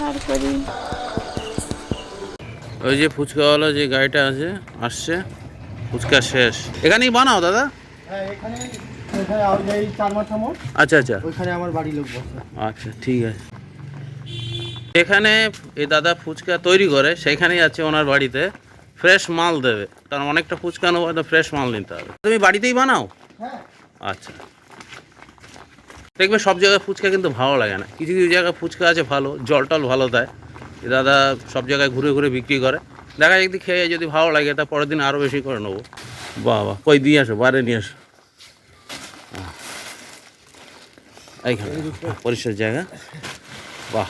বার করি ওই যে ফুচকাওয়ালা যে গাড়িটা আছে আসছে। ফুচকা শেষ। এখানেই বানাও দাদা। হ্যাঁ এখানে আচ্ছা আচ্ছা। আমার লোক আচ্ছা ঠিক আছে। এখানে এই দাদা ফুচকা তৈরি করে সেখানেই আছে ওনার বাড়িতে। ফ্রেশ মাল দেবে। কারণ অনেকটা ফুচকা নেব ফ্রেশ মাল নিতে হবে। তুমি বাড়িতেই বানাও? হ্যাঁ। আচ্ছা। দেখবে সব জায়গায় ফুচকা কিন্তু ভালো লাগে না। কিছু কিছু জায়গায় ফুচকা আছে ভালো, জল টল ভালো দেয়। দাদা সব জায়গায় ঘুরে ঘুরে বিক্রি করে। দেখা যায় যদি খেয়ে যদি ভালো লাগে তা পরের দিন আরও বেশি করে নেব। বাহ বাহ, কই দিয়ে আসো, বাইরে নিয়ে আসো। এইখানে পরিষ্কার জায়গা। বাহ,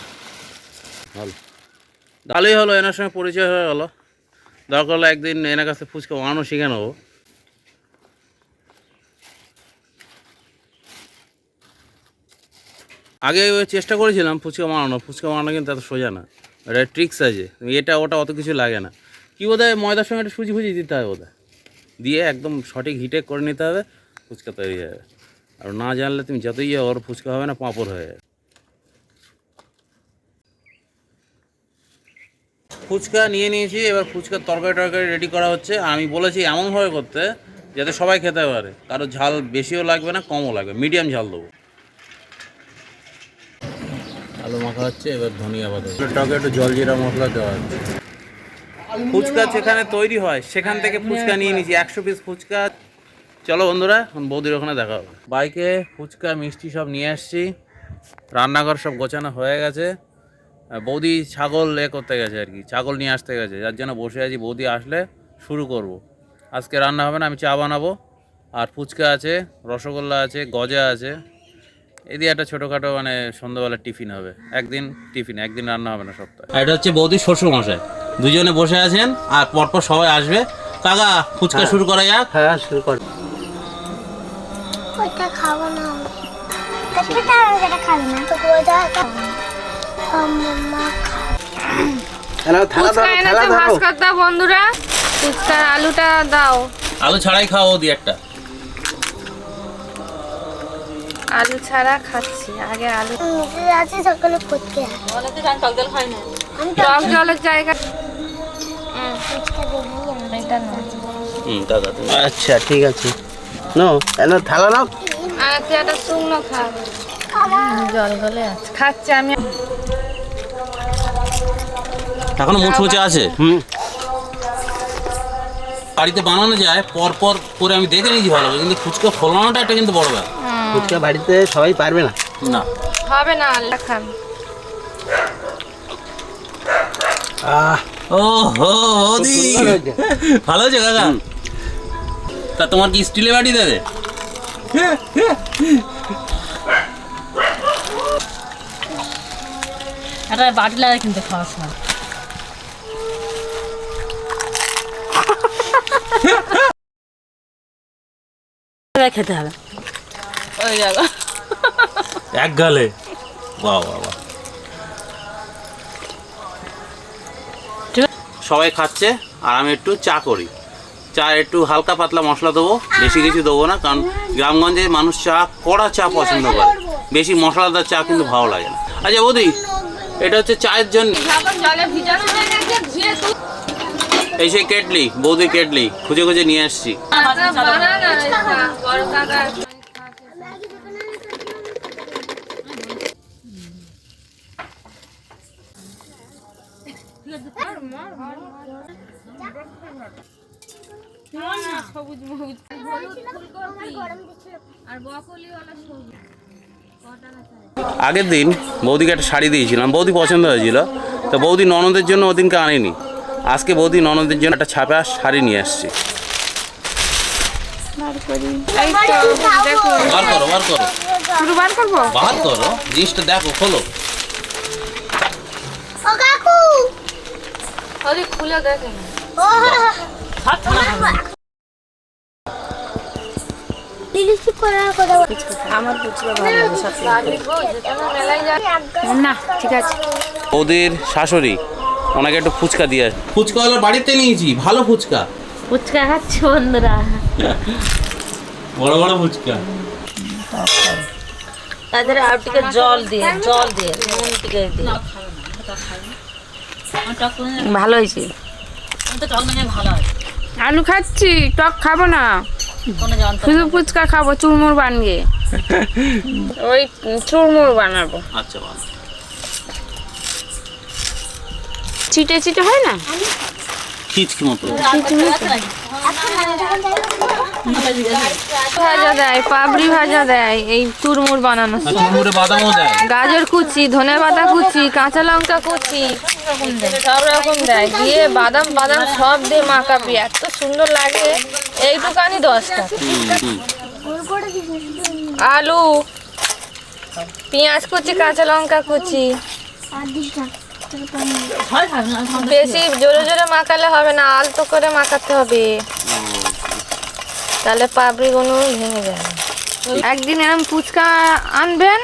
ভালো। ভালোই হলো, এনার সঙ্গে পরিচয় হয়ে গেলো। দরকার হলো একদিন এনার কাছে ফুচকা বানানো শিখে নেব। আগে চেষ্টা করেছিলাম ফুচকা বানানো ফুচকা বানানো কিন্তু এত সোজা না। এটা ট্রিক্স আছে, এটা, ওটা অত কিছু লাগে না। কি বোধ হয় ময়দার সঙ্গে একটা সুজি ফুজি দিতে হবে বোধ দিয়ে একদম সঠিক হিটে করে নিতে হবে, ফুচকা তৈরি হয়ে যাবে। আর না জানলে তুমি যতই ওর ফুচকা হবে না, পাঁপড় হয়ে যাবে। ফুচকা নিয়ে নিয়েছি, এবার ফুচকার তরকারি টরকারি রেডি করা হচ্ছে। আমি বলেছি এমনভাবে করতে, যাতে সবাই খেতে পারে। কারও ঝাল বেশিও লাগবে না, কমও লাগবে। মিডিয়াম ঝাল দেবো। আলু মাখা হচ্ছে, এবার ধনিয়া পাতা টকে একটু জল জিরা মশলা দেওয়া হচ্ছে ফুচকা যেখানে তৈরি হয়, সেখান থেকে ফুচকা নিয়ে নিয়েছি। একশো পিস ফুচকা। চলো বন্ধুরা, এখন বৌদির ওখানে দেখা হবে। বাইকে ফুচকা, মিষ্টি সব নিয়ে আসছি। রান্নাঘর সব গোছানো হয়ে গেছে। বৌদি ছাগল এ করতে গেছে আর কি, ছাগল নিয়ে আসতে গেছে। যার জন্য বসে আছি, বৌদি আসলে শুরু করব। আজকে রান্না হবে না, আমি চা বানাবো। আর ফুচকা আছে, রসগোল্লা আছে, গজা আছে। এদিকে একটা ছোটোখাটো মানে সন্ধ্যাবেলা টিফিন হবে। একদিন টিফিন একদিন রান্না হবে না সপ্তাহে। এটা হচ্ছে বৌদি শ্বশুর মশাই দুজনে বসে আছেন আর পরপর সবাই আসবে। কাকা ফুচকা শুরু করা যাক। হ্যাঁ শুরু কর। ওইটা খাব না না। ওইটা বন্ধুরা। ফুচকার আলুটা দাও। আলু ছাড়াই খাও বৌদি একটা। আলু ছাড়া খাচ্ছি আগে আলু আছে সকালে টক জলের জায়গা। ফুচকা দেখবি না হুম দাদা তুমি আচ্ছা ঠিক আছে। নো এনা থালা নাও। আর তুই একটা শুকনো খা। জল গলে আছে। খাচ্ছি আমি। এখনও মুচমুচে আছে? হুম। বাড়িতে বানানো যায় পর পর করে আমি দেখে নিয়েছি ভালো করে, কিন্তু ফুচকা ফলানোটা একটা কিন্তু বড় ব্যাপার। ফুচকা বাড়িতে সবাই পারবে না? না। হবে না আল্লাহ খান। আহ হয়েছে। ভালো কাকা? তা তোমার কি স্টিলে বাটি দেবে? একটা বাটি লাগে কিন্তু খাওয়ার সময় খেতে হবে। ওই গেল। এক গালে। বাহ বাহ বাহ। সবাই খাচ্ছে আর আমি একটু চা করি। চা একটু হালকা পাতলা মশলা দেবো বেশি কিছু দেবো না কারণ গ্রামগঞ্জে মানুষ চা কড়া চা পছন্দ করে। বেশি মশলাদার চা কিন্তু ভালো লাগে না। আচ্ছা বৌদি এটা হচ্ছে চায়ের জন্য। হয়ে এই সেই কেটলি বৌদি কেটলি খুঁজে খুঁজে নিয়ে আসছি বানা না বড় কাকা সবুজ মবুজ আর বকলিওয়ালা সবুজ আগের দিন বৌদিকে একটা শাড়ি দিয়েছিলাম। বৌদি পছন্দ হয়েছিল তো বৌদি ননদের জন্য ওদিনকে আনেনি। আজকে বৌদি ননদের জন্য একটা ছাপা শাড়ি নিয়ে আসছি। বার করি। বার করো বার করো জিনিসটা দেখো খোলো। না ঠিক আছে। বৌদির শাশুড়ি ওনাকে একটু ফুচকা দিয়ে আস। ফুচকাওয়ালার বাড়িতে নিয়েছি ভালো ফুচকা। ফুচকা খাচ্ছে বন্ধুরা। বড় বড় ফুচকা। তাদের আর টিকে জল দিয়ে জল দিয়ে নুন টিকে দিয়ে। ভালো হয়েছে? আলু খাচ্ছি টক খাব না। শুধু ফুচকা খাব চুরমুর বানিয়ে। ওই চুরমুর বানাবো। আচ্ছা ছিটে চিটে চিটে হয় না? খিচকি মতো। ভাজা দেয় পাবড়ি ভাজা দেয় এই চুরমুর বানানো। আর বাদামও দেয়। গাজর কুচি ধনে পাতা কুচি কাঁচা লঙ্কা কুচি। সব রকম দেয়। দিয়ে বাদাম বাদাম সব দিয়ে মাখাবি। এত সুন্দর লাগে। এইটুকানি দশ টাকা। আলু পেঁয়াজ কুচি কাঁচা লঙ্কা কুচি। বেশি জোরে জোরে মাখালে হবে না আলতো করে মাখাতে হবে। তাহলে পাপড়িগুলো ভেঙে যাবে। একদিন এরকম ফুচকা আনবেন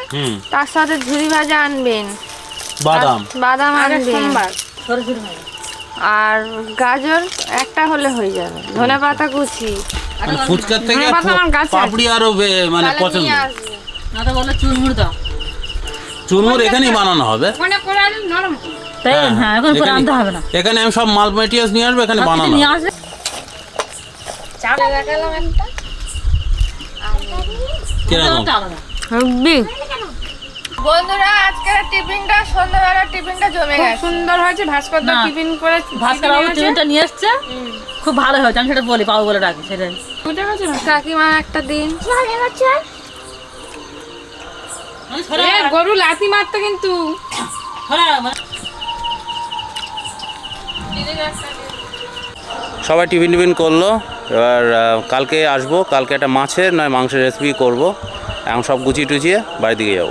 তার সাথে ঝুরি ভাজা আনবেন। বাদাম। বাদাম আনবেন। সোমবার। আর গাজর একটা হলে হয়ে যাবে। ধনে পাতা কুচি। মানে ফুচকার থেকে। পাপড়ি আরও মানে পছন্দ নিয়ে আসবে। চুরমুর এখানেই বানানো হবে। নরম। হ্যাঁ এখন করে আনতে হবে না। এখানে আমি সব মাল মেটেরিয়ালস নিয়ে আসব এখানে বানানো। চালে কীরকম বন্ধুরা আজকের টিফিনটা সন্ধ্যাবেলা টিফিনটা জমে খুব গেছে। সুন্দর হয়েছে ভাস্কর টিফিন করে ভাস্কর বাবু টিফিনটা নিয়ে এসছে। খুব ভালো হয়েছে আমি সেটা বলি পাবো বলে ডাকি সেটাই। কাকিমা একটা দিন। গরু লাথি মারতো কিন্তু। সবাই টিফিন টিফিন করল। এবার কালকে আসব। কালকে একটা মাছের নয় মাংসের রেসিপি করব। এখন সব গুছিয়ে টুচিয়ে বাড়ির দিকে যাব।